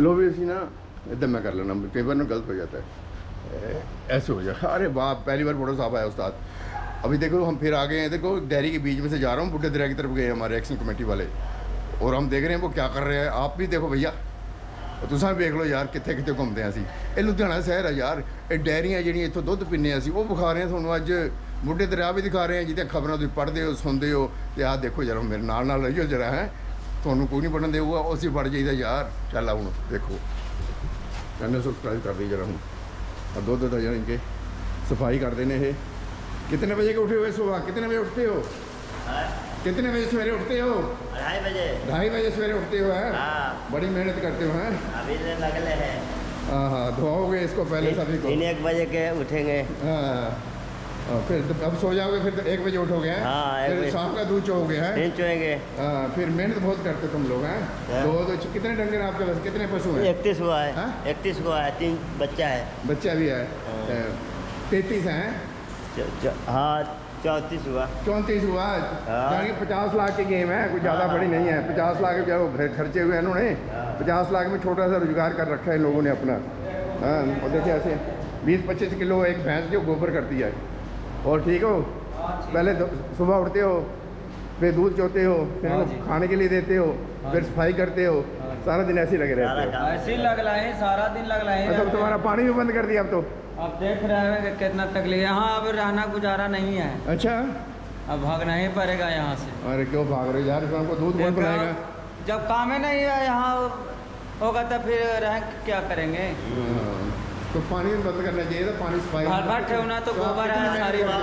लो भी ऐसी ना इधर मैं कर लेना कई बार ना गलत हो जाता है ए, ऐसे हो जाए अरे वाह पहली बार फोटो साहब आया उस्ताद अभी देखो हम फिर आ गए हैं देखो डेयरी के बीच में से जा रहा हूँ बुढ़े दरिया की तरफ गए हैं हमारे एक्शन कमेटी वाले और हम देख रहे हैं वो क्या कर रहे हैं आप भी देखो भैया ਤੁਸੀਂ ਵੇਖ ਲਓ ਯਾਰ ਕਿੱਥੇ ਕਿੱਥੇ ਘੁੰਮਦੇ ਹਾਂ ਅਸੀਂ ਇਹ ਲੁਧਿਆਣਾ ਸ਼ਹਿਰ ਹੈ ਯਾਰ ਇਹ ਡੈਰੀਆਂ ਜਿਹੜੀਆਂ ਇੱਥੋਂ ਦੁੱਧ ਪੀਂਦੇ ਹਾਂ ਅਸੀਂ ਉਹ ਵਿਖਾ ਰਹੇ ਹਾਂ ਤੁਹਾਨੂੰ ਅੱਜ ਬੁੱਢੇ ਦਰਿਆ ਵੀ ਦਿਖਾ ਰਹੇ ਹਾਂ ਜਿਹਦੇ ਖਬਰਾਂ ਤੁਸੀਂ ਪੜ੍ਹਦੇ ਹੋ ਸੁਣਦੇ ਹੋ ਤੇ ਆਹ ਦੇਖੋ ਜਰਾ ਮੇਰੇ ਨਾਲ ਨਾਲ ਰਹੀਓ ਜਰਾ ਹੈ ਤੁਹਾਨੂੰ ਕੋਈ ਨਹੀਂ ਪੜਨ ਦੇਊਗਾ ਉਹ ਅਸੀਂ ਪੜ ਜਾਈਦਾ ਯਾਰ ਚੱਲ ਆ ਹੁਣ ਦੇਖੋ ਚੈਨਲ ਸਬਸਕ੍ਰਾਈਬ ਕਰ ਦਿਓ ਜਰਾ ਹੁਣ ਆ ਦੁੱਧ ਦਾ ਜਾਣੀ ਕਿ ਸਫਾਈ ਕਰਦੇ ਨੇ ਇਹ कितने बजे के उठे हुए सुबह कितने बजे उठते हो कितने बजे सवेरे उठते हो अढ़ाई बजे ढाई बजे सवेरे उठते हो हैं हाँ बड़ी मेहनत करते हो हैं अभी से लगले हैं हाँ हाँ धोओगे इसको पहले सभी को तीन एक बजे के उठेंगे हाँ हाँ, फिर तो अब सो जाओगे? फिर तो एक बजे उठोगे हाँ, फिर शाम का दूध चोगे हैं? फिर हाँ, फिर मेहनत बहुत करते तुम लोग हैं? हाँ। दो दो कितने डंगर आपके पास? कितने पशु हैं? इकतीस हुआ है? इकतीस हुआ है तीन बच्चा है। बच्चा भी है? हाँ। तैतीस हैं? हाँ चौंतीस हुआ। चौंतीस हुआ? हाँ। यानी पचास लाख की गेम है कोई ज़्यादा बड़ी नहीं है। पचास लाख जो खर्चे हुए हैं इन्होंने। हाँ। पचास लाख में छोटा सा रोज़गार कर रखा है इन लोगों ने अपना। हाँ देखिए ऐसे बीस पच्चीस किलो एक भैंस जो गोबर करती है। और ठीक हो? पहले सुबह उठते हो फिर दूध चोते हो फिर हाँ खाने के लिए देते हो फिर सफ़ाई करते हो सारा दिन ऐसे लगे रहते हो। ऐसे लग लाए सारा दिन लग लाए अच्छा तुम्हारा पानी भी बंद कर दिया अब तो। अब देख रहे हैं कि कितना तकलीफ़ यहाँ अब रहना गुजारा नहीं है। अच्छा। अब भागना ही पड़ेगा यहाँ से। अरे क्यों भाग रहे यार? हमको दूध कौन पिलाएगा? जब काम ही नहीं है यहाँ होगा तो फिर रह क्या करेंगे? हाँ, तो पानी बंद करना चाहिए था पानी सफ़ाई भर भर ठेवना तो तो गोबर है सारी हो?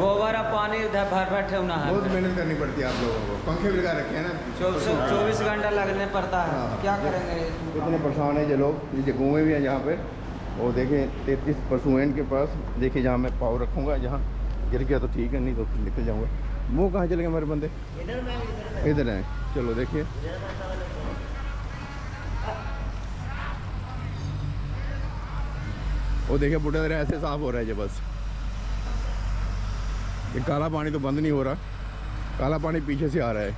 गोबर है पानी उधर भर भर ठेवना है। बहुत मेहनत करनी पड़ती है आप लोगों को। पंखे भी लगा रखे हैं ना? चौबीस चौबीस घंटा लगने पड़ता है। हाँ। क्या करेंगे? इतने परेशान है ये लोग ये जो कुएँ भी हैं यहाँ पे और देखें तैतीस पशु हैं इनके पास देखिए जहाँ मैं पाव रखूँगा जहाँ गिर गया तो ठीक है नहीं तो निकल जाऊँगा। वो कहाँ चले गए हमारे बंदे? इधर हैं। चलो देखिए। वो देखिए बुढ़ा दरिया ऐसे साफ़ हो रहा है ये बस। ये काला पानी तो बंद नहीं हो रहा। काला पानी पीछे से आ रहा है।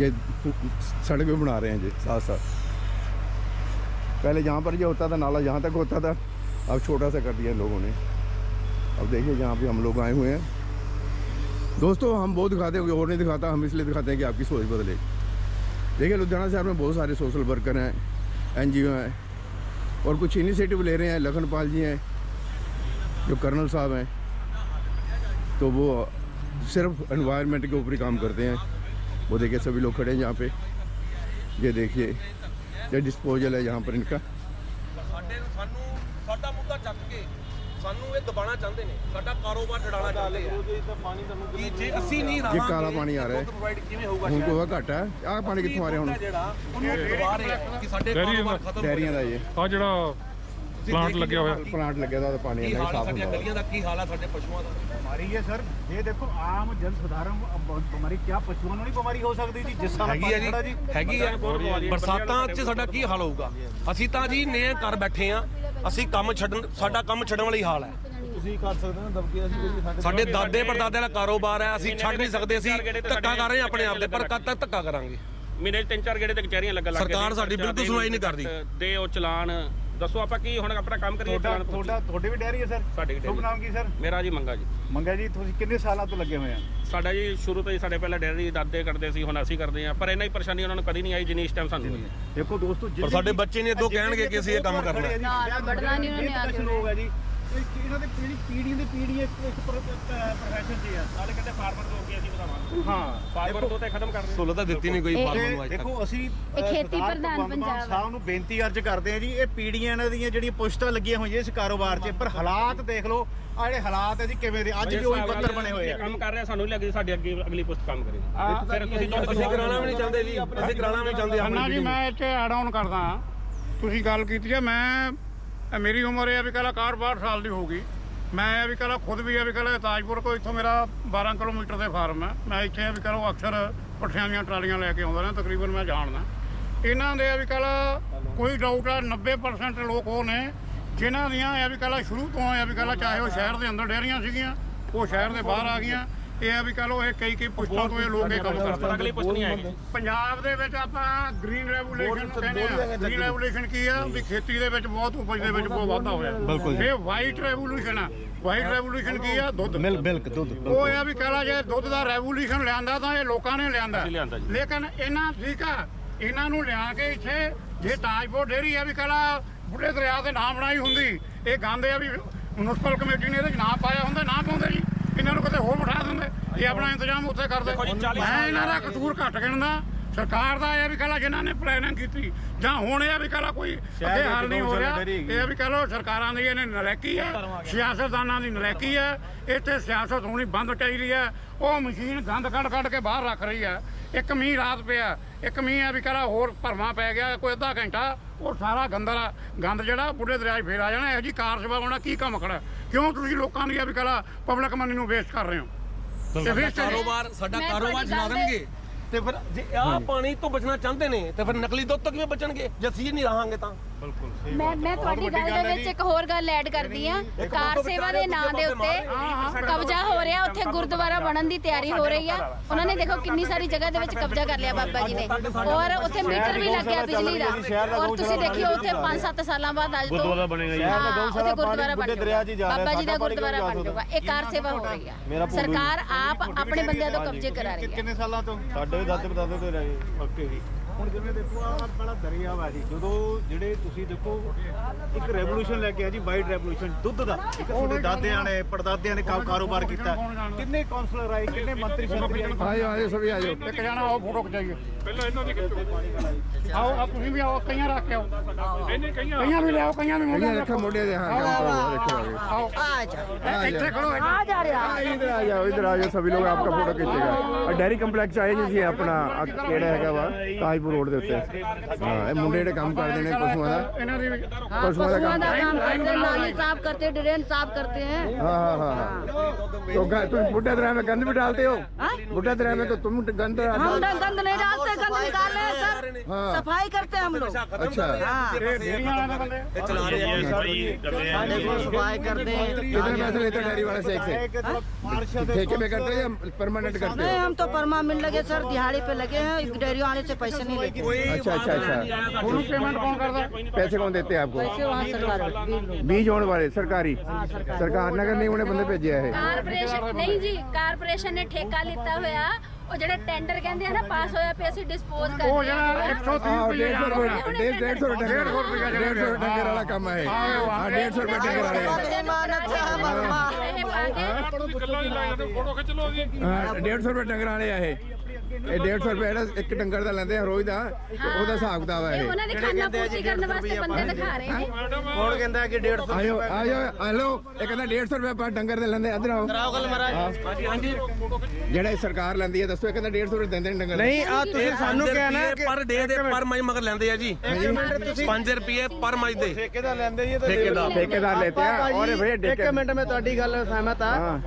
ये सड़क भी बना रहे हैं जी साथ साथ पहले जहाँ पर ये होता था, नाला जहाँ तक होता था, अब छोटा सा कर दिया लोगों ने। अब देखिए जहाँ पे हम लोग आए हुए हैं। दोस्तों, हम बहुत दिखाते हैं, और नहीं दिखाता, हम इसलिए दिखाते हैं कि आपकी सोच बदले। देखिए, लुधियाना शहर में बहुत सारे सोशल वर्कर हैं एनजीओ हैं। और कुछ इनिशिएटिव ले रहे हैं लखनपाल जी हैं जो कर्नल साहब हैं तो वो सिर्फ इन्वायरमेंट के ऊपर ही काम करते हैं वो देखिए सभी लोग खड़े हैं यहाँ पे ये देखिए ये डिस्पोजल है यहाँ पर इनका ਸਾਨੂੰ ਇਹ ਦਬਾਣਾ ਚਾਹੁੰਦੇ ਨੇ। ਸਾਡਾ ਕਾਰੋਬਾਰ ਡੜਾਣਾ ਚਾਹੁੰਦੇ ਆ। ਕਿ ਜੇ ਅਸੀਂ ਨਹੀਂ ਰਾਵਾਂਗੇ ਜੇ ਕਾਲਾ ਪਾਣੀ ਆ ਰਿਹਾ ਹੈ ਪ੍ਰੋਵਾਈਡ ਕਿਵੇਂ ਹੋਊਗਾ ਹੁਣ ਕੋਈ ਘਟ ਹੈ? ਆਹ ਪਾਣੀ ਕਿੱਥੋਂ ਆ ਰਿਹਾ ਹੁਣ? ਪਲਾਂਟ ਲੱਗਿਆ ਹੋਇਆ। ਪਲਾਂਟ ਲੱਗਿਆ ਦਾ ਪਾਣੀ ਇੰਨਾ ਹੀ ਸਾਫ਼ ਹੁੰਦਾ। ਗਲੀਆਂ ਦਾ ਕੀ ਹਾਲ ਆ ਸਾਡੇ ਪਸ਼ੂਆਂ ਦਾ? ਬਿਮਾਰੀ ਹੈ ਸਰ। ਇਹ ਦੇਖੋ ਆਮ ਜਨ ਸੁਧਾਰਨ ਬਿਮਾਰੀ ਕਿਆ ਪਸ਼ੂਆਂ ਨੂੰ ਨਹੀਂ ਬਿਮਾਰੀ ਹੋ ਸਕਦੀ ਜੀ? ਜਿਸ ਸਾਲ ਹੈਗੀ ਹੈ ਜੀ ਹੈਗੀ ਹੈ ਬਰਸਾਤਾਂ 'ਚ ਸਾਡਾ ਕੀ ਹਾਲ ਹੋਊਗਾ? ਅਸੀਂ ਤਾਂ ਜੀ ਨੇ ਕਰ ਬੈਠੇ ਆ। ਅਸੀਂ ਕੰਮ ਛੱਡਣ ਸਾਡਾ ਕੰਮ ਛੱਡਣ ਵਾਲੀ ਹਾਲ ਹੈ ਤੁਸੀਂ ਕਰ ਸਕਦੇ ਹੋ ਦਬਕੇ ਅਸੀਂ ਜਿਹੜੀ ਸਾਡੇ ਸਾਡੇ ਦਾਦੇ ਪੜਦਾਦਿਆਂ ਦਾ ਕਾਰੋਬਾਰ ਹੈ ਅਸੀਂ ਛੱਡ ਨਹੀਂ ਸਕਦੇ ਅਸੀਂ ਧੱਕਾ ਕਰ ਰਹੇ ਹਾਂ ਆਪਣੇ ਆਪ ਦੇ ਪਰ ਕਦ ਤੱਕ ਧੱਕਾ ਕਰਾਂਗੇ ਮਹੀਨੇ 'ਚ ਤਿੰਨ ਚਾਰ ਗੇੜੇ ਤੇ ਕਚਹਿਰੀਆਂ ਲੱਗਣ ਲੱਗ ਸਰਕਾਰ। ਸਾਡੀ ਬਿਲਕੁਲ ਸੁਣਵਾਈ ਨਹੀਂ ਕਰਦੀ। ਦੇ ਉਹ ਚਲਾਨ ਦੱਸੋ ਆਪਾਂ ਕੀ ਹੁਣ ਆਪਣਾ ਕੰਮ ਕਰੀਏ ਤੁਹਾਡਾ ਚਲਾਨ ਤੁਹਾਡਾ ਤੁਹਾਡੇ ਵੀ ਡੈਰੀ ਹੈ ਸਰ? ਸਾਡੀ ਵੀ ਡੈਰੀ। ਨਾਮ ਕੀ ਸਰ? ਮੇਰਾ ਜੀ ਮੰਗਾ ਜੀ। ਮੰਗਾ ਜੀ ਤੁਸੀਂ ਕਿੰਨੇ ਸਾਲਾਂ ਤੋਂ ਲੱਗੇ ਹੋਏ ਆ? ਸਾਡਾ ਜੀ ਸ਼ੁਰੂ ਤੋਂ ਹੀ ਸਾਡੇ ਪਹਿਲਾਂ ਡੈਰੀ ਦਾਦੇ ਕਰਦੇ ਸੀ ਹੁਣ ਅਸੀਂ ਕਰਦੇ ਆ ਪਰ ਇੰਨਾ ਹੀ ਪਰੇਸ਼ਾਨੀ ਉਹਨਾਂ ਨੂੰ ਕਦੀ ਨਹੀਂ ਆਈ ਜਿੰਨੀ ਇਸ ਟਾਈਮ ਸਾਨੂੰ ਹੋਈ ਹੈ। ਦੇਖੋ ਦੋਸਤੋ ਪਰ ਸਾਡੇ ਬੱਚੇ ਨੇ ਅੱਗੋਂ ਕਹਿਣਗੇ ਕਿ ਅਸੀਂ ਇਹ ਕੰਮ ਕਰਨਾ ਹੈ। ਨਾ, ਨਾ, ਵੜਨਾ ਨਹੀਂ ਉਹਨੇ ਆ ਕੇ। ਲੋਕ ਹੈ ਜੀ। ਇਹ- ਇਹਨਾਂ ਦੇ ਪੀੜੀ ਪੀੜੀ ਦੀ ਪੀੜੀ ਇੱਕ ਇੱਕ ਪ੍ਰੋਫੈਸ਼ਨ ਜੀ ਆ। ਨਾਲੇ ਕਹਿੰਦੇ ਫਾਰਮਰ ਤੋਂ ਅੱਗੇ ਅਸੀਂ ਵਧਾਵਾਂਗੇ। ਹਾਂ ਫਾਰਮਰ ਤੋਂ ਤੇ ਖਤਮ ਕਰ ਰਹੇ ਸਹੂਲਤ ਦਿੱਤੀ ਨਹੀਂ ਕੋਈ ਫਾਰਮਰ ਨੂੰ ਅੱਜ ਤੱਕ। ਦੇਖੋ ਅਸੀਂ ਇਹ ਖੇਤੀ ਪ੍ਰਧਾਨ ਪੰਜਾਬ ਸਾਹਿਬ ਨੂੰ ਬੇਨਤੀ ਅਰਜ ਕਰਦੇ ਆ ਜੀ ਇਹ ਪੀੜੀਆਂ ਇਹਨਾਂ ਦੀਆਂ ਜਿਹੜੀਆਂ ਪੁਸ਼ਤਾਂ ਲੱਗੀਆਂ ਹੋਈਆਂ ਇਸ ਕਾਰੋਬਾਰ 'ਚ ਪਰ ਹਾਲਾਤ ਦੇਖ ਲਓ ਆ ਜਿਹੜੇ ਹਾਲਾਤ ਹੈ ਜੀ ਕਿਵੇਂ ਦੇ? ਅੱਜ ਵੀ ਉਹੀ ਪੱਤਰ ਬਣੇ ਹੋਏ ਆ। ਕੰਮ ਕਰ ਰਹੇ ਸਾਨੂੰ ਨਹੀਂ ਲੱਗਦੀ ਸਾਡੀ ਅੱਗੇ ਅਗਲੀ ਪੁਸਤ ਕੰਮ ਕਰੇਗੀ ਫਿਰ ਤੁਸੀਂ ਅਸੀਂ ਕਰਾਉਣਾ ਵੀ ਨਹੀਂ ਚਾਹੁੰਦੇ ਜੀ ਅਸੀਂ ਕਰਾਉਣਾ ਵੀ ਨਹੀਂ ਚਾਹੁੰਦੇ ਅੰਨਾ ਆਪਣੀ ਜੀ ਪੀੜ੍ਹੀ। ਮੈਂ ਇੱਥੇ ਐਡ ਆਨ ਕਰਦਾ ਤੁਸੀਂ ਗੱਲ ਕੀਤੀ ਹੈ ਮੈਂ ਇਹ ਮੇਰੀ ਉਮਰ ਇਹ ਆ ਵੀ ਕਹਲਾ 61 ਸਾਲ ਦੀ ਹੋ ਗਈ। ਮੈਂ ਇਹ ਵੀ ਕਹਲਾ ਖੁਦ ਵੀ ਇਹ ਵੀ ਕਹਲਾ ਤਾਜਪੁਰ ਕੋ ਇੱਥੋਂ ਮੇਰਾ 12 ਕਿਲੋਮੀਟਰ ਦੇ ਫਾਰਮ ਹੈ ਮੈਂ ਇੱਥੇ ਇਹ ਵੀ ਕਹਲੋ ਅਕਸਰ ਪੱਠਿਆਂ ਦੀਆਂ ਟਰਾਲੀਆਂ ਲੈ ਕੇ ਆਉਂਦਾ ਨਾ ਤਕਰੀਬਨ ਮੈਂ ਜਾਣਦਾ। ਇਹਨਾਂ ਦੇ ਇਹ ਵੀ ਕਹਲਾ ਕੋਈ ਡਾਊਟ ਆ 90% ਲੋਕ ਉਹ ਨੇ ਜਿਨ੍ਹਾਂ ਦੀਆਂ ਇਹ ਵੀ ਕਹਲਾ ਸ਼ੁਰੂ ਤੋਂ ਇਹ ਵੀ ਕਹਲਾ ਚਾਹੇ ਉਹ ਸ਼ਹਿਰ ਦੇ ਅੰਦਰ ਡੇਰੀਆਂ ਸੀਗੀਆਂ, ਉਹ ਸ਼ਹਿਰ ਦੇ ਬਾਹਰ ਆ ਗਈਆਂ। ਇਹ ਆ ਵੀ ਕਹ ਲੋ ਇਹ ਕਈ ਕਈ ਪੁਸ਼ਤਾਂ ਤੋਂ ਇਹ ਲੋਕ ਇਹ ਕੰਮ ਕਰਦੇ ਅਗਲੀ ਪੁੱਛ ਨਹੀਂ ਆਏਗੀ। ਪੰਜਾਬ ਦੇ ਵਿੱਚ ਆਪਾਂ ਗ੍ਰੀਨ ਰੈਵੋਲੂਸ਼ਨ ਕਹਿੰਦੇ ਆ। ਗ੍ਰੀਨ ਰੈਵੋਲੂਸ਼ਨ ਕੀ ਆ? ਵੀ ਖੇਤੀ ਦੇ ਵਿੱਚ ਬਹੁਤ ਉਪਜ ਦੇ ਵਿੱਚ ਬਹੁਤ ਵਾਧਾ ਹੋਇਆ। ਬਿਲਕੁਲ ਇਹ ਵਾਈਟ ਰੈਵੋਲੂਸ਼ਨ ਆ। ਵਾਈਟ ਰੈਵੋਲੂਸ਼ਨ ਕੀ ਆ? ਦੁੱਧ। ਮਿਲਕ ਮਿਲਕ ਦੁੱਧ ਉਹ ਇਹ ਆ ਵੀ ਕਹਲਾ ਜੇ ਦੁੱਧ ਦਾ ਰੈਵੋਲੂਸ਼ਨ ਲਿਆਂਦਾ ਤਾਂ ਇਹ ਲੋਕਾਂ ਨੇ ਲਿਆਂਦਾ। ਲੇਕਿਨ ਇਹਨਾਂ ਠੀਕ ਆ ਇਹਨਾਂ ਨੂੰ ਲਿਆ ਕੇ ਇੱਥੇ ਜੇ ਤਾਜਪੁਰ ਡੇਰੀ ਆ ਵੀ ਕਹਲਾ ਬੁੱਢੇ ਦਰਿਆ ਦੇ ਨਾਮ ਬਣਾਈ ਹੁੰਦੀ ਇਹ ਗਾਂਦੇ ਆ ਵੀ ਮਿਊਨਿਸਪਲ ਕਮੇਟੀ ਨੇ ਇਹਦੇ 'ਚ ਨਾਮ ਪਾਇਆ ਹੁੰਦਾ ਨਾ ਪਾਉਂਦੇ ਜੀ। ਇਹਨਾਂ ਨੂੰ ਕਿਤੇ ਹੋਰ ਬਿਠਾ ਦਿੰਦੇ? ਇਹ ਆਪਣਾ ਇੰਤਜ਼ਾਮ ਉੱਥੇ ਕਰਦੇ। ਦੇਖੋ ਜੀ, 40 ਮੈਂ ਇਹਨਾਂ ਦਾ ਕਸੂਰ ਘੱਟ ਗਿਣਦਾ। ਸਰਕਾਰ ਦਾ ਇਹ ਵੀ ਕਹਲਾ ਜਿਨ੍ਹਾਂ ਨੇ ਪਲੈਨਿੰਗ ਕੀਤੀ ਜਾਂ ਹੁਣ ਇਹ ਵੀ ਕਹਲਾ ਕੋਈ ਅੱਗੇ ਹੱਲ ਨਹੀਂ ਹੋ ਰਿਹਾ ਇਹ ਵੀ ਕਹ ਲੋ ਸਰਕਾਰਾਂ ਦੀ ਇਹਨੇ ਨਲੈਕੀ ਹੈ ਸਿਆਸਤਦਾਨਾਂ ਦੀ ਨਲੈਕੀ ਹੈ ਇੱਥੇ ਸਿਆਸਤ ਹੋਣੀ ਬੰਦ ਚਾਹੀਦੀ ਹੈ ਉਹ ਮਸ਼ੀਨ ਗੰਦ ਕੱਢ ਕੱਢ ਕੇ ਬਾਹਰ ਰੱਖ ਰਹੀ ਹੈ ਇੱਕ ਮੀਂਹ ਰਾਤ ਪਿਆ ਇੱਕ ਮੀਂਹ ਆ ਵੀ ਕਹਲਾ ਹੋਰ ਭਰਮਾ ਪੈ ਗਿਆ ਕੋਈ ਅੱਧਾ ਘੰਟਾ ਉਹ ਸਾਰਾ ਗੰਦਲਾ ਗੰਦ ਜਿਹੜਾ ਬੁੱਢੇ ਦਰਿਆ 'ਚ ਫੇਰ ਆ ਜਾਣਾ ਇਹੋ ਜੀ ਕਾਰ ਸੇਵਾ ਹੋਣਾ ਕੀ ਕੰਮ ਖੜਾ? ਕਿਉਂ ਤੁਸੀਂ ਲੋਕਾਂ ਦੀ ਆ ਵੀ ਕਹਲਾ ਪਬਲਿਕ ਮਨੀ ਨੂੰ ਵੇਸਟ ਕਰ ਰਹੇ ਹੋ? ਤੇ। ਕਾਰੋਬਾਰ ਸਾਡਾ ਕਾਰੋਬਾਰ ਗੱਲ ਦੇਣਗੇ। ਤੇ ਫਿਰ ਜੇ ਆਹ ਪਾਣੀ ਤੋਂ ਬਚਣਾ ਚਾਹੁੰਦੇ ਨੇ ਤੇ ਫਿਰ ਨਕਲੀ ਦੁੱਧ ਤੋਂ ਕਿਵੇਂ ਬਚਣਗੇ? ਜੇ ਅਸੀਂ ਨਹੀਂ ਰਹਾਂਗੇ ਤਾਂ। ਮੈਂ ਮੈਂ ਤੁਹਾਡੀ ਗੱਲ ਦੇ ਵਿੱਚ ਇੱਕ ਹੋਰ ਗੱਲ ਐਡ ਕਰਦੀ ਆ ਕਾਰ ਸੇਵਾ ਦੇ ਨਾਂ ਦੇ ਉੱਤੇ ਕਬਜ਼ਾ ਹੋ ਰਿਹਾ ਉੱਥੇ ਗੁਰਦੁਆਰਾ ਬਣਨ ਦੀ ਤਿਆਰੀ ਹੋ ਰਹੀ ਆ। ਉਹਨਾਂ ਨੇ ਦੇਖੋ ਕਿੰਨੀ ਸਾਰੀ ਜਗ੍ਹਾ ਦੇ ਵਿੱਚ ਕਬਜ਼ਾ ਕਰ ਲਿਆ ਬਾਬਾ ਜੀ ਨੇ। ਔਰ ਉੱਥੇ ਮੀਟਰ ਵੀ ਲੱਗਿਆ ਬਿਜਲੀ ਦਾ। ਔਰ ਤੁਸੀਂ ਦੇਖਿਓ ਉੱਥੇ 5-7 ਸਾਲਾਂ ਬਾਅਦ ਅੱਜ ਤੋਂ ਗੁਰਦੁਆਰਾ ਬਣੇਗਾ ਜੀ। ਉੱਥੇ ਗੁਰਦੁਆਰਾ ਬਣ ਜਾਊਗਾ। ਬਾਬਾ ਜੀ ਦਾ ਗੁਰਦੁਆਰਾ ਬਣ ਜਾਊਗਾ। ਇਹ ਕਾਰ ਸੇਵਾ ਹੋ ਰਹੀ ਆ। ਸਰਕਾਰ ਆਪ ਆਪਣੇ ਬੰਦਿਆਂ ਤੋਂ ਕਬਜ਼ੇ ਕਰਾ ਰਹੀ ਆ ਕਿੰਨੇ ਸਾਲਾਂ ਤੋਂ? ਸਾਡੇ ਵੀ ਦਾਦੇ ਪਦਾਦੇ ਤੋਂ ਰਹੇ। ਪੱਕੇ ਜੀ। ਹੁਣ ਜਿਵੇਂ ਦੇਖੋ ਆ ਬੜਾ ਦਰਿਆ ਵਾ ਜੀ ਜਦੋਂ ਜਿਹੜੇ ਤੁਸੀਂ ਦੇਖੋ ਇੱਕ ਰੈਵੋਲੂਸ਼ਨ ਲੈ ਕੇ ਆ ਜੀ ਵਾਈਡ ਰੈਵੋਲੂਸ਼ਨ ਦੁੱਧ ਦਾ। ਇੱਕ ਤੁਹਾਡੇ ਦਾਦਿਆਂ ਨੇ ਪੜਦਾਦਿਆਂ ਨੇ ਕਾਰੋਬਾਰ ਕੀਤਾ। ਕਿੰਨੇ ਕੌਂਸਲਰ ਆਏ ਕਿੰਨੇ ਮੰਤਰੀ ਸ਼ੰਤਰੀ ਆਏ? ਆਏ ਸਭ ਆਏ। ਇੱਕ ਜਾਣਾ ਆਓ ਫੋਟੋ ਖਿਚਾਈਏ। ਪਹਿਲਾਂ ਇਹਨਾਂ ਦੀ ਖਿੱਚੋ। ਆਓ ਆ ਤੁਸੀਂ ਵੀ ਆਓ ਕਈਆਂ ਰੱਖ ਕੇ ਆਓ। ਕਈਆਂ ਵੀ ਲਿਆਓ ਕਈਆਂ ਵੀ ਮੁੰਡੇ ਦੇਖੋ ਮੁੰਡੇ ਦੇ ਹਾਂ ਆਓ ਆ ਜਾ। ਇੱਥੇ ਖੜੋ ਆ ਜਾ ਰਿਹਾ। ਇਧਰ ਆ ਜਾਓ ਇਧਰ ਆ ਜਾਓ ਸਭੀ ਲੋਕ ਆਪਕਾ ਫੋਟੋ ਖਿੱਚੇਗਾ। ਡੈਰੀ ਕੰਪਲੈਕਸ ਆਏ ਜੀ ਆਪਣਾ ਕਿਹੜਾ ਹੈਗਾ ਵਾ? ਤਾਜ ਤਾਜਪੁਰ ਰੋਡ ਦੇ ਉੱਤੇ ਹਾਂ ਇਹ ਮੁੰਡੇ ਜਿਹੜੇ ਕੰਮ ਕਰਦੇ ਨੇ ਪਸ਼ੂਆਂ ਦਾ ਇਹਨਾਂ ਦੀ ਵੀ ਪਸ਼ੂਆਂ ਦਾ ਕੰਮ काम करते हैं नाली साफ करते हैं ड्रेन साफ करते हैं हाँ हाँ हाँ हाँ तो ग- तुम बुढ़ा दरिया में गंद भी डालते हो बुढ़ा दरिया में तो तुम गंद हम डाल- गंद नहीं डालते गंद निकाल रहे हैं सर हाँ सफाई करते हैं हम लोग अच्छा ਇਹ ਡੇਰੀਆਂ ਵਾਲੇ ਬੰਦੇ ਚਲਾ ਰਹੇ ਆ सफाई करते हैं कितने पैसे लेते हैं डेयरी वाले से एक से ਪਾਰਸ਼ਦ ठेके पे करते हो या परमानेंट करते नहीं हो हम तो परमा मिल लगे सर दिहाड़ी पे लगे हैं डेयरी आने से पैसे नहीं लेते अच्छा अच्छा अच्छा ਤੁਹਾਨੂੰ ਪੇਮੈਂਟ ਕੌਣ करता पैसे कौन देते हैं आपको पैसे वहाँ सरकार बीज होने वाले सरकारी सरकार ने नहीं उन्हें बंदे भेजे है ਕਾਰਪੋਰੇਸ਼ਨ ਨਹੀਂ ਜੀ ਕਾਰਪੋਰੇਸ਼ਨ ਨੇ ਠੇਕਾ ਲਿੱਤਾ ਹੋਇਆ ਉਹ ਜਿਹੜਾ ਟੈਂਡਰ ਕਹਿੰਦੇ ਆ ਨਾ ਪਾਸ ਹੋਇਆ ਪਿਆ ਅਸੀਂ ਡਿਸਪੋਜ਼ ਕਰ ਉਹ ਰਹੇ ਜਿਹੜਾ ਹਾਂ 130 हाँ ਰੁਪਏ डेढ़ सौ रुपये डेढ़ डेढ़ सौ रुपये डेढ़ सौ रुपये डेढ़ सौ डंगर वाला कम है हाँ डेढ़ सौ रुपये डंगर वाले ਇਹ ਪਾ ਕੇ ਹਾਂ 150 ਰੁਪਏ ਡੰਗਰਾਂ ਵਾਲੇ ਆ ਇਹ ਇਹ 150 ਰੁਪਏ ਜਿਹੜਾ ਇੱਕ ਡੰਗਰ ਦਾ ਲੈਂਦੇ ਆ ਰੋਜ਼ ਦਾ ਉਹਦਾ ਹਿਸਾਬ ਕਿਤਾਬ ਹੈ ਇਹ ਇਹ। ਉਹਨਾਂ ਦੀ ਖਾਨਾ ਪੂਰਤੀ ਕਰਨ ਵਾਸਤੇ ਬੰਦੇ ਦਿਖਾ ਰਹੇ ਨੇ। ਕੌਣ ਕਹਿੰਦਾ ਕਿ 150 ਆਇਓ ਆਇਓ ਹਲੋ ਇਹ ਕਹਿੰਦਾ 150 ਰੁਪਏ ਪਰ ਡੰਗਰ ਦੇ ਲੈਂਦੇ ਇੱਧਰ ਆਓ। ਕਰਾਓ ਗੱਲ ਮਹਾਰਾਜ। ਜਿਹੜਾ ਇਹ ਸਰਕਾਰ ਲੈਂਦੀ ਹੈ ਦੱਸੋ ਇਹ ਕਹਿੰਦਾ 150 ਰੁਪਏ ਦਿੰਦੇ ਨੇ ਡੰਗਰ ਨਹੀਂ ਆ ਤੁਸੀਂ ਸਾਨੂੰ ਕਿਹਾ ਨਾ ਕਿ ਪਰ ਡੇ ਦੇ ਪਰ ਮਜ ਮਗਰ ਲੈਂਦੇ ਆ ਜੀ। 5 ਰੁਪਏ ਪਰ ਮਜ ਦੇ। ਠੇਕੇਦਾਰ ਲੈਂਦੇ ਜੀ ਠੇਕੇਦਾਰ। ਠੇਕੇਦਾਰ ਲੈਤੇ ਆ ਔਰ ਇਹ ਭਈਆ ਇੱਕ ਮਿੰਟ ਮੈਂ ਤੁਹਾਡੀ ਗੱਲ ਸਹਿਮਤ ਆ।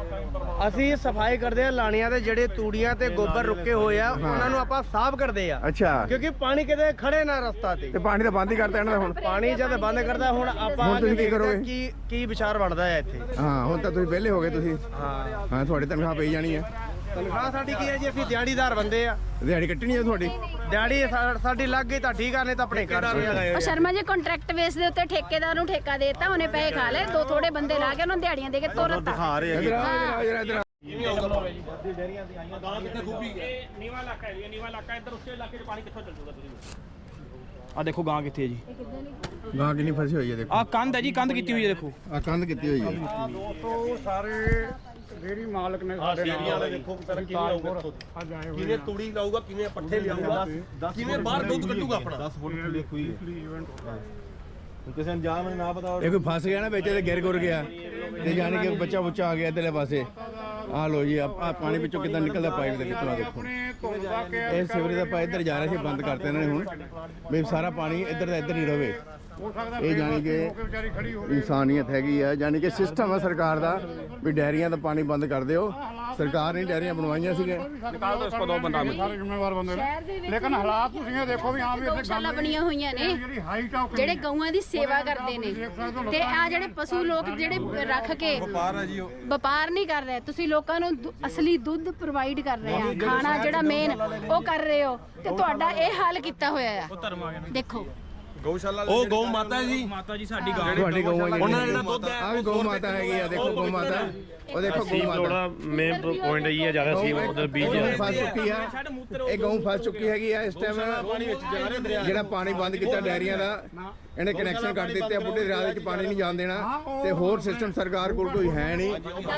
ਅਸੀਂ ਸਫ਼ਾਈ ਕਰਦੇ ਆ ਲਾਣੀਆਂ ਦੇ ਜਿਹੜੇ ਤੂੜੀਆਂ ਤੇ ਗੋਬਰ ਰੁਕੇ ਹੋਏ ਆ ਉਹਨਾਂ ਨੂੰ ਆਪਾਂ ਸਾਫ਼ ਕਰਦੇ ਆ। ਅੱਛਾ। ਕਿਉਂਕਿ ਪਾਣੀ ਕਿਤੇ ਖੜੇ ਨਾ ਰਸਤਾ ਤੇ। ਤੇ ਪਾਣੀ ਤਾਂ ਬੰਦ ਹੀ ਕਰਤਾ ਇਹਨਾਂ ਦਾ ਹੁਣ। ਪਾਣੀ ਜਦ ਬੰਦ ਕਰਦਾ ਹੁਣ ਆਪਾਂ ਹੁਣ ਤੁਸੀਂ ਕੀ ਦੇਖਦੇ ਆ ਕਰੋਗੇ? ਕੀ ਕੀ ਵਿਚਾਰ ਬਣਦਾ ਹੈ ਇੱਥੇ? ਹਾਂ ਹੁਣ ਤਾਂ ਤੁਸੀਂ ਵਿਹਲੇ ਹੋ ਗਏ ਤੁਸੀਂ। ਹਾਂ। ਹਾਂ ਤੁਹਾਡੀ ਤਨਖਾਹ ਪਈ ਜਾਣੀ ਹੈ ਤਨਖਾਹ ਸਾਡੀ ਕੀ ਹੈ ਜੀ? ਅਸੀਂ ਦਿਹਾੜੀਦਾਰ ਬੰਦੇ ਆ। ਦਿਹਾੜੀ ਕੱਟਣੀ ਹੈ ਤੁਹਾਡੀ? ਦਿਹਾੜੀ ਸਾ- ਸਾਡੀ ਲੱਗ ਗਈ ਤਾਂ ਠੀਕ ਆ ਨਹੀਂ ਤਾਂ ਆਪਣੇ ਘਰ ਦੇ। ਉਹ ਸ਼ਰਮਾ ਜੀ ਕੰਟਰੈਕਟ ਬੇਸ ਦੇ ਉੱਤੇ ਠੇਕੇਦਾਰ ਨੂੰ ਠੇਕਾ ਦੇਤਾ ਉਹਨੇ ਪੈਸੇ ਖਾ ਲਏ ਦੋ ਥੋੜੇ ਬੰਦੇ ਲਾ ਕੇ ਉਹਨਾਂ ਨੂੰ ਦਿਹਾੜੀਆਂ ਦੇ ਕੇ ਤੋਰਤਾ ਇੱਧਰ ਆਓ। ਇਹ ਨੀਵਾ ਇਲਾਕਾ ਹੈ ਜੀ ਨੀਵਾ ਇਲਾਕਾ ਇੱਧਰ ਉਸੇ ਇਲਾਕੇ 'ਚ ਪਾਣੀ ਕਿੱਥੋਂ ਚੱਲ ਜੂਗਾ ਤੁਸੀਂ? ਆ ਦੇਖੋ ਗਾਂ ਕਿੱਥੇ ਹੈ ਜੀ। ਗਾਂ ਕਿੰਨੀ ਫਸੀ ਹੋਈ ਹੈ ਦੇਖੋ। ਆ ਕੰਧ ਹੈ ਜੀ ਕੰਧ ਕੀਤੀ ਹੋਈ ਹੈ ਦੇਖੋ। ਆ ਕੰਧ ਕੀਤੀ ਹੋਈ ਹੈ। ਤੋਂ ਸਾਰੇ ਡੇਰੀ ਮਾਲਕ ਨੇ ਸਾਡੇ ਨਾਲ ਦੇਖੋ ਵਿਚਾਰਾ ਕਿਵੇਂ ਆਊਗਾ ਇੱਥੋਂ ਦੀ। ਅੱਜ ਆਏ ਹੋਏ ਕਿਵੇਂ ਤੂੜੀ ਲਾਊਗਾ ਕਿਵੇਂ ਪੱਠੇ ਲਿਆਊਗਾ ਕਿਵੇਂ ਬਾਹਰ ਦੁੱਧ ਕੱਢੂਗਾ ਆਪਣਾ? 10 ਫੁੱਟ ਦੀ ਦੇਖੋ ਜੀ। ਕਿਸੇ ਨੂੰ ਜਾਮ ਨਾ ਪਤਾ ਇਹ ਕੋਈ ਫਸ ਗਿਆ ਨਾ ਵਿੱਚ ਤੇ ਗਿਰ ਗੁਰ ਗਿਆ। ਤੇ ਜਾਣੀ ਕਿ ਬੱਚਾ ਬੁੱਚਾ ਆ ਗਿਆ ਇਧਰਲੇ ਪਾਸੇ। ਆ ਲੋ ਜੀ ਆ ਪਾਣੀ ਵਿੱਚੋਂ ਕਿੱਦਾਂ ਨਿਕਲਦਾ ਪਾਈਪ ਦੇ ਵਿੱਚੋਂ ਆ ਦੇਖੋ। ਆਪਣੇ ਧੁੰਦ ਦਾ ਕਿ ਇਹ ਸਿਵਰੇਜ ਦਾ ਪਾਈਪ ਇੱਧਰ ਜਾ ਰਿਹਾ ਸੀ ਬੰਦ ਕਰਤੇ ਇਹਨਾਂ ਨੇ ਹੁਣ। ਵੀ ਸਾਰਾ ਪਾਣੀ ਇੱਧਰ ਦਾ ਇੱਧਰ ਹੀ ਰਵੇ। ਹੋ ਸਕਦਾ ਇਹ ਜਾਣੀ ਕਿ ਇਨਸਾਨੀਅਤ ਹੈਗੀ ਆ ਜਾਣੀ ਕਿ ਸਿਸਟਮ ਹੈ ਸਰਕਾਰ ਦਾ ਵੀ ਡੈਰੀਆਂ ਦਾ ਪਾਣੀ ਬੰਦ ਕਰ ਦਿਓ। ਸਰਕਾਰ ਨੇ ਡੈਰੀਆਂ ਬਣਵਾਈਆਂ ਸੀਗੀਆਂ। ਨਿਕਾਲ ਦਿਓ ਇਸ ਤੋਂ ਦੋ ਬੰਦਾ ਨੂੰ। ਸਾਰੇ ਜ਼ਿੰਮੇਵਾਰ ਬੰਦੇ ਸ਼ਹਿਰ ਦੇ ਨੇ ਵਿੱਚ ਲੇਕਿਨ ਹਾਲਾਤ ਤੁਸੀਂ ਇਹ ਦੇਖੋ ਵੀ ਹਾਂ ਵੀ ਇੱਥੇ ਗਊਸ਼ਾਲਾ ਬਣੀਆਂ ਹੋਈਆਂ ਨੇ ਜਿਹੜੀ ਆ ਆ। ਗਊਆਂ ਦੀ ਸੇਵਾ ਕਰਦੇ ਨੇ। ਤੇ ਆ ਜਿਹੜੇ ਪਸ਼ੂ ਲੋਕ ਜਿਹੜੇ ਰੱਖ ਕੇ ਵਪਾਰ ਜੀ ਉਹ। ਵਪਾਰ ਨਹੀਂ ਕਰ ਰਹੇ ਤੁਸੀਂ ਲੋਕਾਂ ਨੂੰ ਅਸਲੀ ਦੁੱਧ ਪ੍ਰੋਵਾਈਡ ਕਰ ਰਹੇ ਆ ਖਾਣਾ ਜਿਹੜਾ ਮੇਨ ਉਹ ਕਰ ਰਹੇ ਹੋ। ਤੇ ਤੁਹਾਡਾ ਇਹ ਹਾਲ ਕੀਤਾ ਹੋਇਆ ਆ। ਦੇਖੋ ਉਹ ਗਊ ਮਾਤਾ ਜੀ। ਤੁਹਾਡੀ ਗਊਆਂ ਉਹਨਾਂ ਦਾ ਜਿਹੜਾ ਦੁੱਧ ਹੈ ਆ ਵੀ ਗਊ ਮਾਤਾ ਹੈਗੀ ਆ ਦੇਖੋ ਗਊ ਮਾਤਾ। ਉਹ ਦੇਖੋ ਗਊ ਮਾਤਾ। ਮੇਨ ਪੁਆਇੰਟ ਇਹ ਹੈ ਜ਼ਿਆਦਾ ਸੀ ਉਧਰ ਬੀਜ ਗਊ ਫਸ ਚੁੱਕੀ ਆ। ਇਹ ਗਊ ਫਸ ਚੁੱਕੀ ਹੈਗੀ ਆ ਇਸ ਟਾਈਮ ਜਿਹੜਾ ਪਾਣੀ ਬੰਦ ਕੀਤਾ ਡੈਰੀਆਂ ਦਾ ਇਹਨੇ ਕਨੈਕਸ਼ਨ ਕੱਟ ਦਿੱਤੇ ਆ ਬੁੱਢੇ ਦਰਿਆ ਵਿੱਚ ਪਾਣੀ ਨਹੀਂ ਜਾਣ ਦੇਣਾ। ਤੇ ਹੋਰ ਸਿਸਟਮ ਸਰਕਾਰ ਕੋਲ ਕੋਈ ਹੈ ਨਹੀਂ।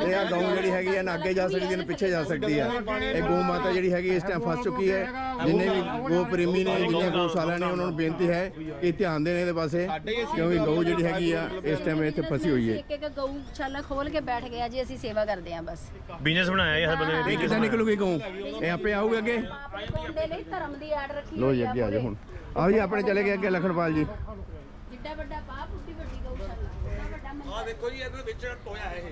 ਇਹ ਆ ਗਊ ਜਿਹੜੀ ਹੈਗੀ ਆ ਨਾ ਅੱਗੇ ਜਾ ਸਕਦੀ ਹੈ ਨਾ ਪਿੱਛੇ ਜਾ ਸਕਦੀ ਆ। ਇਹ ਗਊ ਮਾਤਾ ਜਿਹੜੀ ਹੈਗੀ ਇਸ ਟਾਈਮ ਫਸ ਚੁੱਕੀ ਹੈ। ਜਿੰਨੇ ਵੀ ਗਊ ਪ੍ਰੇਮੀ ਨੇ ਜਿੰਨੇ ਗਊਸ਼ਾਲਾ ਨੇ ਉਹਨਾਂ ਨੂੰ ਬੇਨਤੀ ਹੈ ਕਿ ਧਿਆਨ ਦੇਣ ਇਹਦੇ ਪਾਸੇ ਕਿਉਂਕਿ ਗਊ ਜਿਹੜੀ ਹੈਗੀ ਆ ਇਸ ਟਾਈਮ ਇੱਥੇ ਫਸੀ ਹੋਈ ਹੈ। ਇੱਕ ਇੱਕ ਗਊਸ਼ਾਲਾ ਖੋਲ ਕੇ ਬੈਠ ਗਿਆ ਜੀ ਅਸੀਂ ਸੇਵਾ ਕਰਦੇ ਆ ਬਸ। ਬਿਜ਼ਨਸ ਬਣਾਇਆ ਇਹ ਬੰਦੇ ਨੇ ਇਹ ਕਿੱਦਾਂ ਨਿਕਲੂਗੀ ਗਊ? ਇਹ ਆਪੇ ਆਊਗੀ ਅੱਗੇ? ਦੇ ਲਈ ਧਰਮ ਦੀ ਆੜ ਰੱਖੀ ਲੋ ਜੀ ਅੱਗੇ ਆ ਜਾਓ ਹੁਣ। ਆਓ ਜੀ ਆਪਣੇ ਚਲੇ ਗਏ ਅੱਗੇ ਲਖਨਪਾਲ ਜੀ। ਜਿੱਡਾ ਵੱਡਾ ਬਾਪ ਉੱਡੀ ਵੱਡੀ ਗਊਸ਼ਾਲਾ ਆ ਦੇਖੋ ਜੀ ਇਹਦੇ ਵਿੱਚ ਟੋਇਆ ਹੈ ਇਹ।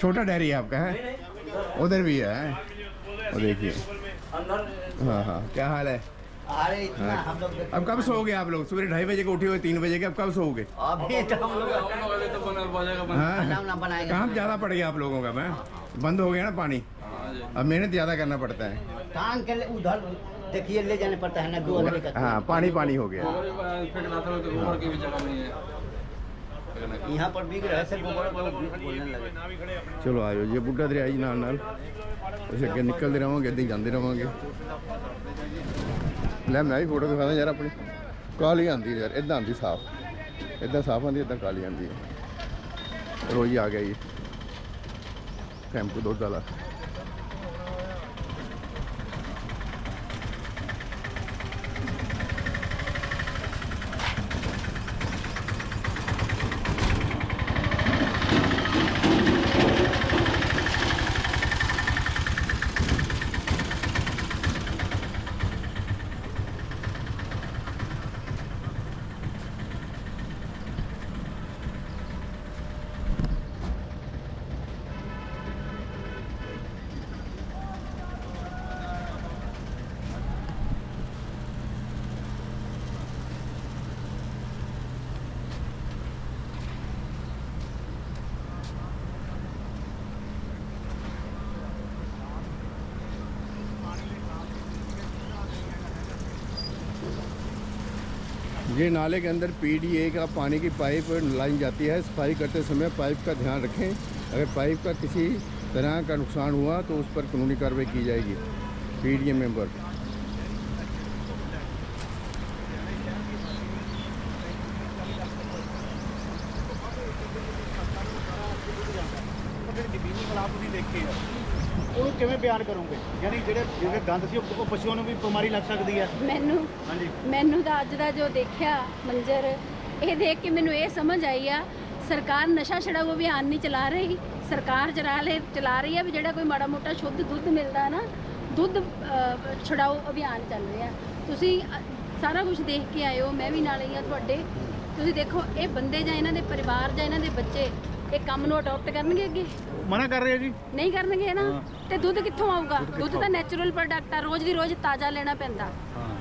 छोटा डेयरी है आपका है? उधर भी है वो देखिए। हाँ हाँ क्या हाल है? अरे इतना हम लोग अब कब सोओगे आप लोग? सुबह ढाई बजे के उठे हुए तीन बजे के अब कब सोओगे? अभी तो हम लोग हाँ। काम ज़्यादा पड़ गया आप लोगों का मैं बंद हो गया ना पानी? अब मेहनत ज़्यादा करना पड़ता है। टांग के ले- उधर देखिए ले जाने पड़ता है ना दो हाँ पानी पानी हो गया। यहाँ पर बिक रहे से गोबर लोग बोलने लगे ਚਲੋ ਆਇਓ ਜੀ ਇਹ ਬੁੱਢਾ ਦਰਿਆ ਜੀ ਨਾਲ ਨਾਲ ਅਸੀਂ ਅੱਗੇ ਨਿਕਲਦੇ ਰਹਾਂਗੇ ਇੱਦਾਂ ਹੀ ਜਾਂਦੇ ਰਹਾਂਗੇ ਲੈ ਮੈਂ ਵੀ ਫੋਟੋ ਦਿਖਾਦਾ ਯਾਰ ਆਪਣੀ ਕਾਲੀ ਆਂਦੀ ਯਾਰ ਇਦਾਂ ਆਂਦੀ ਸਾਫ ਇਦਾਂ ਸਾਫ ਆਂਦੀ ਇਦਾਂ ਕਾਲੀ ਆਂਦੀ ਹੈ ਰੋਜ਼ ਹੀ ਆ ਗਿਆ ਜੀ ਟੈਂਪੂ ਦੁੱਧ ਵਾਲਾ ये नाले के अंदर पीडीए का पानी की पाइप लाइन जाती है। सफ़ाई करते समय पाइप का ध्यान रखें। अगर पाइप का किसी तरह का नुकसान हुआ तो उस पर कानूनी कार्रवाई की जाएगी। PDA member. देखिए ਉਹਨੂੰ ਕਿਵੇਂ ਬਿਆਨ ਕਰੋਗੇ? ਯਾਨੀ ਜਿਹੜੇ ਜਿਹੜੇ ਗੰਦ ਸੀ ਉਹ ਪਸ਼ੂਆਂ ਨੂੰ ਵੀ ਬਿਮਾਰੀ ਲੱਗ ਸਕਦੀ ਹੈ। ਮੈਨੂੰ ਹਾਂਜੀ। ਮੈਨੂੰ ਤਾਂ ਅੱਜ ਦਾ ਜੋ ਦੇਖਿਆ ਮੰਜ਼ਰ ਇਹ ਦੇਖ ਕੇ ਮੈਨੂੰ ਇਹ ਸਮਝ ਆਈ ਆ ਸਰਕਾਰ ਨਸ਼ਾ ਛਡਾਊ ਅਭਿਆਨ ਨਹੀਂ ਚਲਾ ਰਹੀ। ਸਰਕਾਰ ਚਲਾ ਲੈ ਚਲਾ ਰਹੀ ਆ ਵੀ ਜਿਹੜਾ ਕੋਈ ਮਾੜਾ ਮੋਟਾ ਸ਼ੁੱਧ ਦੁੱਧ ਮਿਲਦਾ ਨਾ ਦੁੱਧ ਅਹ, ਛਡਾਊ ਅਭਿਆਨ ਚੱਲ ਰਿਹਾ। ਤੁਸੀਂ ਅ, ਸਾਰਾ ਕੁਝ ਦੇਖ ਕੇ ਆਏ ਹੋ ਮੈਂ ਵੀ ਨਾਲ ਹੀ ਆ ਤੁਹਾਡੇ। ਤੁਸੀਂ ਦੇਖੋ ਇਹ ਬੰਦੇ ਜਾਂ ਇਹਨਾਂ ਦੇ ਪਰਿਵਾਰ ਜਾਂ ਇਹਨਾਂ ਦੇ ਬੱਚੇ ਇਹ ਕੰਮ ਨੂੰ ਅਡਾਪਟ ਕਰਨਗੇ ਅੱਗੇ? ਮਨਾ ਕਰ ਰਹੇ ਜੀ? ਨਹੀਂ ਕਰਨਗੇ ਨਾ? ਤੇ ਦੁੱਧ ਕਿੱਥੋਂ ਆਊਗਾ? ਦੁੱਧ ਤਾਂ ਨੈਚੁਰਲ ਪ੍ਰੋਡਕਟ ਆ ਰੋਜ਼ ਦੀ ਰੋਜ਼ ਤਾਜ਼ਾ ਲੈਣਾ ਪੈਂਦਾ।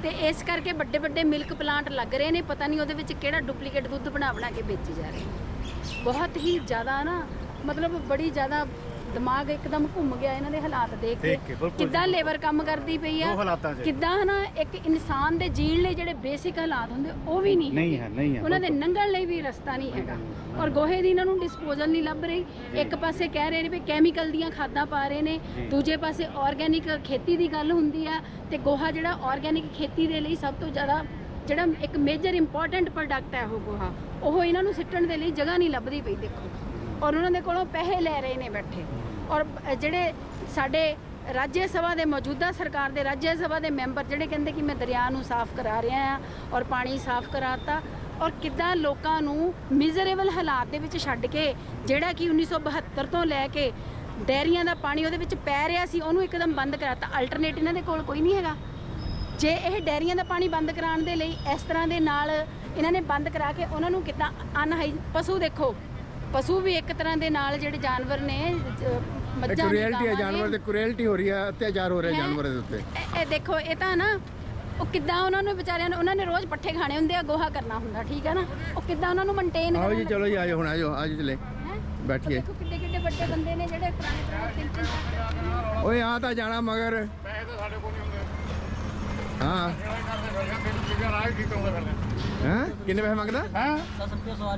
ਤੇ ਇਸ ਕਰਕੇ ਵੱਡੇ ਵੱਡੇ ਮਿਲਕ ਪਲਾਂਟ ਲੱਗ ਰਹੇ ਨੇ ਪਤਾ ਨਹੀਂ ਉਹਦੇ ਵਿੱਚ ਕਿਹੜਾ ਡੁਪਲੀਕੇਟ ਦੁੱਧ ਬਣਾ ਬਣਾ ਕੇ ਵੇਚੀ ਜਾ ਰਹੇ ਬਹੁਤ ਹੀ ਜ਼ਿਆਦਾ ਨਾ ਮਤਲਬ ਬੜੀ ਜ਼ਿਆਦਾ ਦਿਮਾਗ ਇੱਕਦਮ ਘੁੰਮ ਗਿਆ ਇਹਨਾਂ ਦੇ ਹਾਲਾਤ ਦੇਖ ਦੇਖ ਕੇ, ਕੇ ਬਿਲਕੁਲ ਕਿੱਦਾਂ ਲੇਬਰ ਕੰਮ ਕਰਦੀ ਪਈ ਆ। ਹਾਲਾਤਾਂ 'ਚ। ਕਿੱਦਾਂ ਨਾ ਇੱਕ ਇਨਸਾਨ ਦੇ ਜੀਣ ਲਈ ਜਿਹੜੇ ਬੇਸਿਕ ਹਾਲਾਤ ਹੁੰਦੇ ਉਹ ਵੀ ਨਹੀਂ ਨਹੀਂ ਹੈ ਨਹੀਂ ਹੈ ਉਹਨਾਂ ਦੇ ਲੰਘਣ ਲਈ ਵੀ ਰਸਤਾ ਨਹੀਂ ਹੈਗਾ। ਔਰ ਗੋਹੇ ਦੀ ਇਹਨਾਂ ਨੂੰ ਡਿਸਪੋਜ਼ਲ ਨਹੀਂ ਲੱਭ ਰਹੀ। ਇੱਕ ਪਾਸੇ ਕਹਿ ਰਹੇ ਨੇ ਵੀ ਕੈਮੀਕਲ ਦੀਆਂ ਖਾਦਾਂ ਪਾ ਰਹੇ ਨੇ ਦੂਜੇ ਪਾਸੇ ਆਰਗੇਨਿਕ ਖੇਤੀ ਦੀ ਗੱਲ ਹੁੰਦੀ ਆ ਤੇ ਗੋਹਾ ਜਿਹੜਾ ਆਰਗੇਨਿਕ ਖੇਤੀ ਦੇ ਲਈ ਸਭ ਤੋਂ ਜ਼ਿਆਦਾ ਜਿਹੜਾ ਇੱਕ ਮੇਜਰ ਇੰਪੋਰਟੈਂਟ ਪ੍ਰੋਡਕਟ ਹੈ ਉਹ ਗੋਹਾ। ਉਹ ਇਹਨਾਂ ਨੂੰ ਸਿੱਟਣ ਦੇ ਲਈ ਜਗ੍ਹਾ ਨਹੀਂ ਲੱਭਦੀ ਪਈ ਦੇਖੋ। ਔਰ ਉਹਨਾਂ ਦੇ ਕੋਲੋਂ ਪੈਸੇ ਲੈ ਰਹੇ ਨੇ ਬੈਠੇ। ਔਰ ਜਿਹੜੇ ਸਾਡੇ ਰਾਜ ਸਭਾ ਦੇ ਮੌਜੂਦਾ ਸਰਕਾਰ ਦੇ ਰਾਜ ਸਭਾ ਦੇ ਮੈਂਬਰ ਜਿਹੜੇ ਕਹਿੰਦੇ ਕਿ ਮੈਂ ਦਰਿਆ ਨੂੰ ਸਾਫ਼ ਕਰਾ ਰਿਹਾ ਆ ਔਰ ਪਾਣੀ ਸਾਫ਼ ਕਰਾਤਾ, ਔਰ ਕਿੱਦਾਂ ਲੋਕਾਂ ਨੂੰ ਮਿਜ਼ਰੇਬਲ ਹਾਲਾਤ ਦੇ ਵਿੱਚ ਛੱਡ ਕੇ ਜਿਹੜਾ ਕਿ 1972 ਤੋਂ ਲੈ ਕੇ ਡੈਰੀਆਂ ਦਾ ਪਾਣੀ ਉਹਦੇ ਵਿੱਚ ਪੈ ਰਿਹਾ ਸੀ, ਉਹਨੂੰ ਇੱਕਦਮ ਬੰਦ ਕਰਾਤਾ। ਅਲਟਰਨੇਟ ਇਹਨਾਂ ਦੇ ਕੋਲ ਕੋਈ ਨਹੀਂ ਹੈਗਾ। ਜੇ ਇਹ ਡੈਰੀਆਂ ਦਾ ਪਾਣੀ ਬੰਦ ਕਰਾਉਣ ਦੇ ਲਈ ਇਸ ਤਰ੍ਹਾਂ ਦੇ ਨਾਲ ਇਹਨਾਂ ਨੇ ਬੰਦ ਕਰਾ ਕੇ ਉਹਨਾਂ ਨੂੰ ਕਿੱਦਾਂ ਅਨਹਾਈ ਪਸ਼ੂ ਦੇਖੋ। ਪਸ਼ੂ ਵੀ ਇੱਕ ਤਰ੍ਹਾਂ ਦੇ ਨਾਲ ਜਿਹੜੇ ਜਾਨਵਰ ਨੇ ਮੱਝਾਂ ਨੇ, ਕੁਰੈਲਟੀ ਹੈ ਜਾਨਵਰ। ਤੇ ਕੁਰੈਲਟੀ ਹੋ ਰਹੀ ਹੈ ਅਤਿਆਚਾਰ ਹੋ ਰਿਹਾ? ਜਾਨਵਰਾਂ ਦੇ ਉੱਤੇ। ਇਹ ਦੇਖੋ ਇਹ ਤਾਂ ਨਾ ਉਹ ਕਿੱਦਾਂ ਉਹਨਾਂ ਨੂੰ ਵਿਚਾਰਿਆਂ ਨੂੰ ਉਹਨਾਂ ਨੇ ਰੋਜ਼ ਪੱਠੇ ਖਾਣੇ ਹੁੰਦੇ ਆ ਗੋਹਾ ਕਰਨਾ ਹੁੰਦਾ ਠੀਕ ਹੈ ਨਾ? ਉਹ ਕਿੱਦਾਂ ਉਹਨਾਂ ਨੂੰ ਮੇਨਟੇਨ ਆਓ ਜੀ ਚਲੋ ਜੀ ਆਜੋ ਹੁਣ ਆਜੋ ਆਜੋ ਚਲੇ। ਬੈਠੀਏ। ਦੇਖੋ ਕਿੱਡੇ ਕਿੱਡੇ ਵੱਡੇ ਬੰਦੇ ਨੇ ਜਿਹੜੇ ਪੁਰਾਣੇ ਪੁਰਾਣੇ ਤਿੰਨ ਤਿੰਨ ਓਏ ਆ ਤਾਂ ਜਾਣਾ ਮਗਰ। ਪੈਸੇ ਤਾਂ ਸਾਡੇ ਕੋਲ ਨਹੀਂ ਹੁੰਦੇ। ਕਿੰਨੇ ਪੈਸੇ ਮੰਗਦਾ? ਹੈ?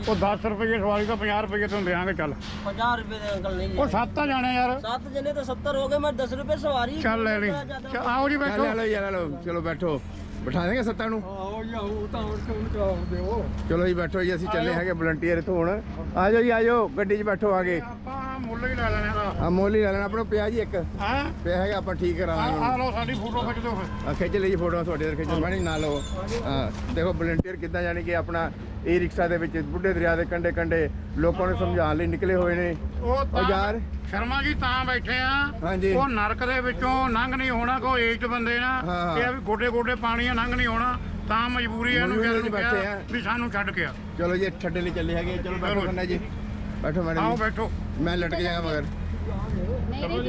ਉਹ 10 ਰੁਪਏ ਸਵਾਰੀ ਤਾਂ 50 ਰੁਪਏ ਤੋਂ ਦੇਾਂਗੇ ਚੱਲ। 50 ਰੁਪਏ ਦੇ ਅੰਕਲ ਨਹੀਂ ਉਹ ਸੱਤ ਤਾਂ ਜਾਣੇ ਯਾਰ। ਸੱਤ ਜਣੇ ਤਾਂ 70 ਹੋ ਗਏ ਮੈਂ 10 ਰੁਪਏ ਸਵਾਰੀ ਚੱਲ ਲੈ ਲਈ। ਆਓ ਜੀ ਬੈਠੋ। ਲੈ ਲਓ ਯਾਰ ਲਓ। ਚਲੋ ਬੈਠੋ। ਬਿਠਾ ਦੇਗੇ ਸੱਤਾਂ ਨੂੰ? ਆਓ ਜੀ ਆਓ। ਤਾਂ ਹੁਣ ਕਿਉਂ ਚਲਾਉਂ ਦਿਓ? ਚਲੋ ਜੀ ਬੈਠੋ ਜੀ। ਅਸੀਂ ਚੱਲੇ ਹੈਗੇ ਵਲੰਟੀਅਰ ਇਥੋਂ ਹੁਣ। ਆਜੋ ਜੀ ਆਜੋ। ਗੱਡੀ 'ਚ ਬੈਠੋ ਆਗੇ ਆਪਾਂ ਮੁੱਲ ਹੀ ਲੈ ਲੈਣੇ ਦਾ ਆ ਮੋਲੀ ਲੈ ਲੈਣਾ ਆਪਣਾ ਪਿਆ ਜੀ ਇੱਕ। ਹਾਂ? ਪਿਆ ਹੈਗਾ ਆਪਾਂ ਠੀਕ ਕਰਾ ਆ ਲਾਂਗੇ ਆ ਲਓ ਸਾਡੀ ਫੋਟੋ ਖਿੱਚ ਦਿਓ ਫਿਰ। ਆ ਖਿੱਚ ਲਈ ਫੋਟੋ ਤੁਹਾਡੇ ਤੇ ਖਿੱਚ ਮੈਣੀ ਨਾ ਲਓ ਹਾਂ ਦੇਖੋ ਵਲੰਟੀਅਰ ਕਿੱਦਾਂ ਜਾਣੀ ਕਿ ਆਪਣਾ ਈ ਰਿਕਸ਼ਾ ਦੇ ਵਿੱਚ ਬੁੱਢੇ ਦਰਿਆ ਦੇ ਕੰਢੇ ਕੰਢੇ ਲੋਕਾਂ ਨੂੰ ਸਮਝਾਉਣ ਲਈ ਨਿਕਲੇ ਹੋਏ ਨੇ। ਉਹ ਯਾਰ ਸ਼ਰਮਾ ਜੀ ਤਾਂ ਬੈਠੇ ਆ। ਹਾਂਜੀ। ਉਹ ਨਰਕ ਦੇ ਵਿੱਚੋਂ ਲੰਘ ਨਹੀਂ ਹੋਣਾ ਕੋਈ ਏਜਡ ਬੰਦੇ ਨਾ। ਹਾਂ। ਇਹ ਆ ਵੀ ਗੋਡੇ ਗੋਡੇ ਪਾਣੀ ਆ ਲੰਘ ਨਹੀਂ ਹੋਣਾ ਤਾਂ ਮਜਬੂਰੀ ਆ ਇਹਨੂੰ ਮਜਬੂਰੀ ਵਿਚਾਰੇ ਨੂੰ ਚ ਬੈਠੇ ਕਿਹਾ ਆ। ਵੀ ਸਾਨੂੰ ਛੱਡ ਕੇ ਆ। ਚਲੋ ਜੀ ਛੱਡੇ ਲਈ ਚੱਲੇ ਹੈਗੇ ਚਲੋ ਬੈਠੋ। ਕੰਨਾ ਜੀ। ਬੈਠੋ ਮੈਡਮ ਆਓ ਜੀ ਬੈਠੋ। ਮੈਂ ਲਟਕ ਜਾਗਾ ਮਗਰ। ਨਹੀਂ ਨਹੀਂ